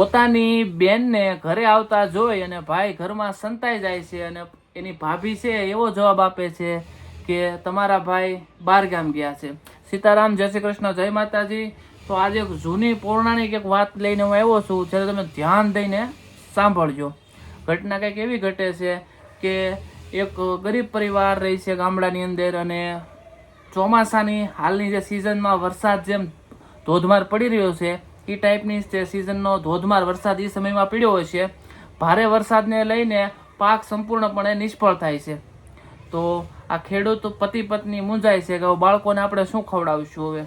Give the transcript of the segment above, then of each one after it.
પોતાની બેનને ઘરે આવતા જોઈ અને ભાઈ ઘરમાં સંતાઈ જાય છે અને એની ભાભી છે એવો જવાબ આપે છે કે તમારા ભાઈ બાર ગામ ગયા છે. સીતારામ, જય શ્રી કૃષ્ણ, જય માતાજી. તો આજે એક જૂની પૌરાણિક એક વાત લઈને હું આવ્યો છું જ્યારે તમે ધ્યાન દઈને સાંભળજો. ઘટના કંઈક એવી ઘટે છે કે એક ગરીબ પરિવાર રહી છે ગામડાની અંદર અને ચોમાસાની હાલની જે સિઝનમાં વરસાદ જેમ ધોધમાર પડી રહ્યો છે એ ટાઈપની જે સિઝનનો ધોધમાર વરસાદ એ સમયમાં પીડ્યો હોય છે, ભારે વરસાદને લઈને પાક સંપૂર્ણપણે નિષ્ફળ થાય છે. તો આ ખેડૂત પતિ પત્ની મૂંઝાય છે કે બાળકોને આપણે શું ખવડાવીશું હવે?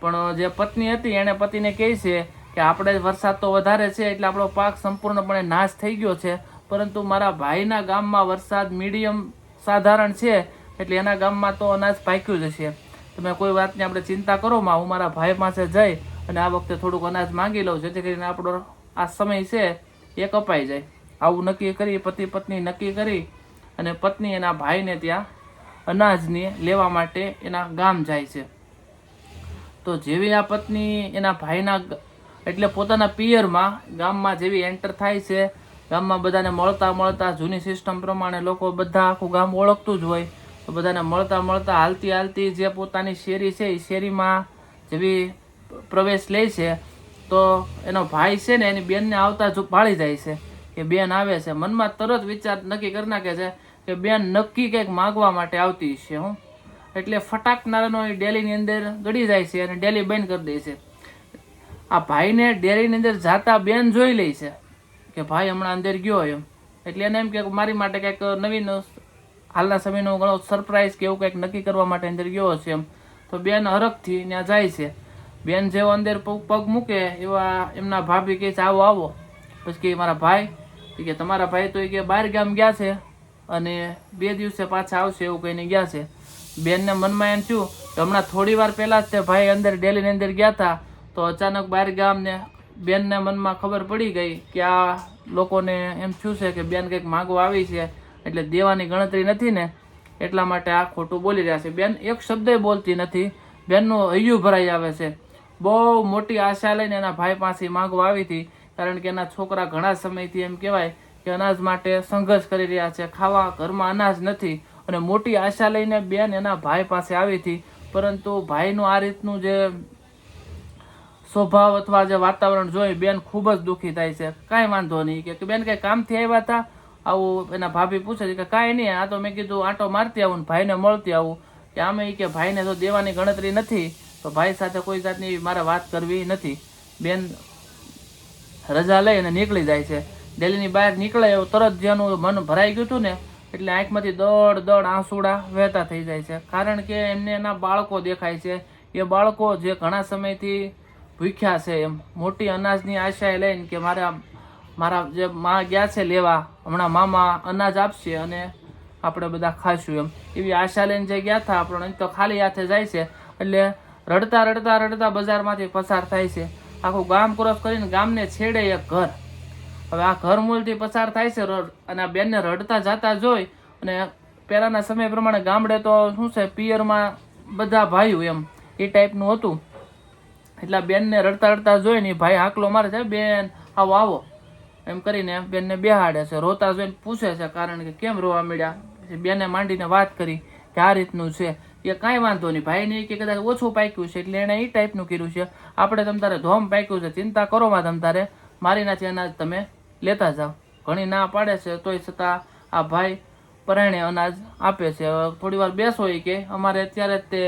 પણ જે પત્ની હતી એણે પતિને કહે છે કે આપણે વરસાદ તો વધારે છે એટલે આપણો પાક સંપૂર્ણપણે નાશ થઈ ગયો છે, પરંતુ મારા ભાઈના ગામમાં વરસાદ મીડિયમ સાધારણ છે એટલે એના ગામમાં તો અનાજ પાક્યું જ છે તમે કોઈ વાતની આપણે ચિંતા કરો હું મારા ભાઈ પાસે જઈ અને આ વખતે થોડુંક અનાજ માંગી લઉં, જેથી કરીને આપણો આ સમય છે એ કપાઈ જાય. આવું નક્કી કરી, પતિ પત્ની નક્કી કરી અને પત્ની એના ભાઈને ત્યાં અનાજને લેવા માટે એના ગામ જાય છે. તો જેવી આ પત્ની એના ભાઈના એટલે પોતાના પિયરમાં ગામમાં જેવી એન્ટર થાય છે, ગામમાં બધાને મળતા મળતા જૂની સિસ્ટમ પ્રમાણે લોકો બધા આખું ગામ ઓળખતું જ હોય. તો બધાને મળતા મળતા હાલતી હાલતી જે પોતાની શેરી છે, એ શેરીમાં જેવી પ્રવેશ લે છે, તો એનો ભાઈ છે ને એની બેનને આવતા જો પાળી જાય છે કે બેન આવે છે. મનમાં તરત વિચાર નક્કી કરી નાખે છે કે બેન નક્કી કંઈક માગવા માટે આવતી છે હું. એટલે ફટાકનારાનો એ ડેલીની અંદર ગળી જાય છે અને ડેલી બંધ કરી દે છે. આ ભાઈને ડેરીની અંદર જાતા બેન જોઈ લે છે કે ભાઈ હમણાં અંદર ગયો એમ. એટલે એને એમ કે મારી માટે કંઈક નવીન હાલના સમયનો ઘણો સરપ્રાઈઝ કે એવું કંઈક નક્કી કરવા માટે અંદર ગયો હશે એમ. તો બેન હરખથી ત્યાં જાય છે. બેન જેવો અંદર પગ મૂકે એવા એમના ભાભી કહે છે, આવો આવો. પછી કે મારા ભાઈ. કે, તમારા ભાઈ તો એ કે બહાર ગામ ગયા છે અને બે દિવસે પાછા આવશે એવું કહીને ગયા છે. બેનને મનમાં એમ થયું કે હમણાં થોડી વાર પહેલાં જ તે ભાઈ અંદર ડેલીની અંદર ગયા હતા તો અચાનક બહાર ગામને બેનને મનમાં ખબર પડી ગઈ કે આ લોકોને એમ થયું છે કે બેન કંઈક માગવા આવી છે, એટલે દેવાની ગણતરી નથી ને, એટલા માટે આ ખોટું બોલી રહ્યા છે. બેન એક શબ્દ બોલતી નથી. બેનનું હૈયું ભરાઈ આવે છે. બહુ મોટી આશા લઈને એના ભાઈ પાસે માંગવા આવી હતી, કારણ કે એના છોકરા ઘણા સમયથી એમ કહેવાય કે અનાજ માટે સંઘર્ષ કરી રહ્યા છે, ખાવા ઘરમાં અનાજ નથી અને મોટી આશા લઈને બેન એના ભાઈ પાસે આવી હતી. પરંતુ ભાઈનું આ રીતનું જે સ્વભાવ અથવા જે વાતાવરણ જોઈ બેન ખૂબ જ દુઃખી થાય છે. કાંઈ વાંધો નહીં કે બેન કંઈ કામથી આવ્યા હતા? આવું એના ભાભી પૂછે છે કે કાંઈ નહીં, આ તો મેં કીધું આંટો મારતી આવું ભાઈને મળતી આવું. કે આમે કે ભાઈને તો દેવાની ગણતરી નથી. તો ભાઈ સાથે કોઈ જાતની મારે વાત કરવી નથી. બેન રજા લઈ અને નીકળી જાય છે. ડેલીની બહાર નીકળે એવું તરત જેનું મન ભરાઈ ગયું હતું ને, એટલે આંખમાંથી દોડ દોડ આંસુડા વહેતા થઈ જાય છે. કારણ કે એમને એના બાળકો દેખાય છે. એ બાળકો જે ઘણા સમયથી ભૂખ્યા છે એમ. મોટી અનાજની આશાએ લઈને કે મારા મારા જે મા ગયા છે લેવા, હમણાં મામા અનાજ આપશે અને આપણે બધા ખાશું એમ. એવી આશા લઈને જે ગયા હતા આપણે તો ખાલી હાથે જાય છે. એટલે રડતા રડતા રડતા બજારમાંથી પસાર થાય છે. આખું ગામ ક્રોસ કરીને ગામને છેડે એક ઘર. હવે આ ઘર મૂલથી પસાર થાય છે અને આ બેનને રડતા જતા જોઈ, અને પહેલાંના સમય પ્રમાણે ગામડે તો શું છે, પિયરમાં બધા ભાઈઓ એમ, એ ટાઈપનું હતું. એટલે બેનને રડતા રડતા જોઈને ને ભાઈ હાકલો મારે છે બેન, આવો આવો. એમ કરીને બેનને બેહાડે છે. રોતા જોઈને પૂછે છે, કારણ કે કેમ રોવા મળ્યા બેને માંડીને વાત કરી કે આ રીતનું છે. એ કાંઈ વાંધો નહીં. ભાઈને નહીં કે કદાચ ઓછું પાક્યું છે એટલે એણે એ ટાઈપનું કર્યું છે. આપણે તમ તારે ધોમ પાક્યું છે. ચિંતા કરો માં તમ તારે. મારી નાથી અનાજ તમે લેતા જાઓ. ઘણી ના પાડે છે તોય છતાં આ ભાઈ પરાયણે અનાજ આપે છે. થોડી વાર બેસો એ કે અમારે અત્યારે તે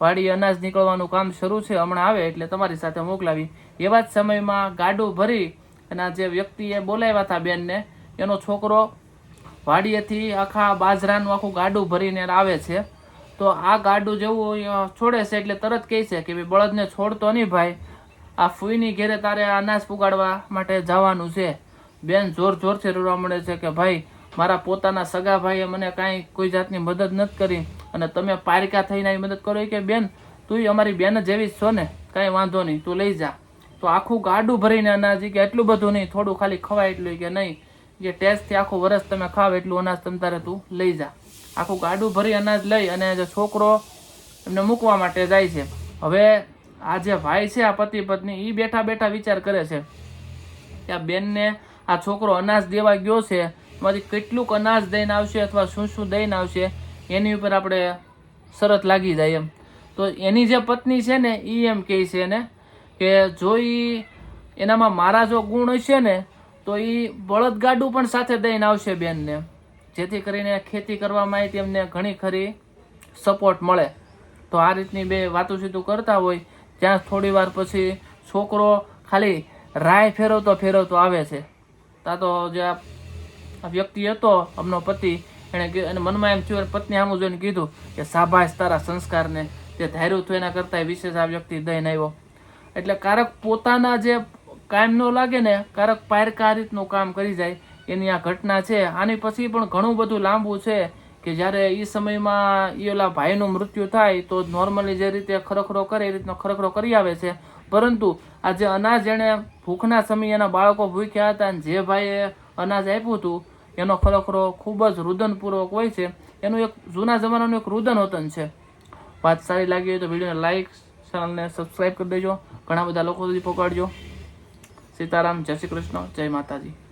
વાડીએ અનાજ નીકળવાનું કામ શરૂ છે. હમણાં આવે એટલે તમારી સાથે મોકલાવી. એવા જ સમયમાં ગાડું ભરી અને આ જે વ્યક્તિએ બોલાવ્યા હતા બેનને, એનો છોકરો વાડીએથી આખા બાજરાનું આખું ગાડું ભરીને આવે છે. તો આ ગાડું જેવું છોડે છે એટલે તરત કહે છે કે ભાઈ બળદને છોડતો નહીં ભાઈ. આ ફૂઈની ઘેરે તારે અનાજ પુગાડવા માટે જવાનું છે. બેન જોર જોરથી રડવા મળે છે કે ભાઈ, મારા પોતાના સગા ભાઈએ મને કાંઈ કોઈ જાતની મદદ નથી કરી અને તમે પારકા થઈને આવી મદદ કરો. કે બેન તું અમારી બેન જેવી છો ને? કાંઈ વાંધો નહીં, તું લઈ જા. તો આખું ગાડું ભરીને અનાજ કે એટલું બધું નહીં, થોડું ખાલી ખવાય એટલું કે નહીં. જે ટેસ્ટથી આખું વરસ તમે ખાવ એટલું અનાજ તમ તારે તું લઈ જા. આખું ગાડું ભરી અનાજ લઈ અને જે છોકરો એમને મૂકવા માટે જાય છે. હવે આ જે ભાઈ છે, આ પતિ પત્ની એ બેઠા બેઠા વિચાર કરે છે કે આ બેનને આ છોકરો અનાજ દેવા ગયો છે, એમાંથી કેટલુંક અનાજ દઈને આવશે અથવા શું શું દઈને આવશે, એની ઉપર આપણે શરત લાગી જાય એમ. તો એની જે પત્ની છે ને એ એમ કહે છે એને કે જો એ એનામાં મારા જો ગુણ હશે ને, તો એ બળદગાડું પણ સાથે દઈને આવશે બેનને. જેથી કરીને ખેતી કરવામાં તેમને ઘણી ખરી સપોર્ટ મળે. તો આ રીતની બે વાતું સીતું કરતા હોય, ત્યાં થોડી વાર પછી છોકરો ખાલી રાય ફેરવતો ફેરવતો આવે છે. તા તો જે આ વ્યક્તિ હતો, અમનો પતિ એણે એને મનમાં એમ થયું પત્ની આમ જોઈને કીધું કે સાભાશ તારા સંસ્કારને તે ધાર્યું હતું એના કરતાં વિશેષ આ વ્યક્તિ દઈને આવ્યો એટલે કારક પોતાના જે કામ ન લાગે ને, કારક પારકા રીતનું કામ કરી જાય એની આ ઘટના છે. આની પછી પણ ઘણું બધું લાંબુ છે કે જ્યારે એ સમયમાં એ ઓલા ભાઈનું મૃત્યુ થાય તો નોર્મલી જે રીતે ખરખરો કરે એ રીતનો ખરખરો કરી આવે છે. પરંતુ આ જે અનાજ એણે ભૂખના સમયે એના બાળકો ભૂખ્યા હતા અને જે ભાઈએ અનાજ આપ્યું હતું, એનો ખરખરો ખૂબ જ રુદનપૂર્વક હોય છે. એનું એક જૂના જમાનાનું એક રુદનવતન છે. વાત સારી લાગી હોય તો વિડીયોને લાઇક ચેનલને સબસ્ક્રાઈબ કરી દેજો. ઘણા બધા લોકો સુધી પહોંચાડજો. સીતારામ, જય શ્રી કૃષ્ણ, જય માતાજી.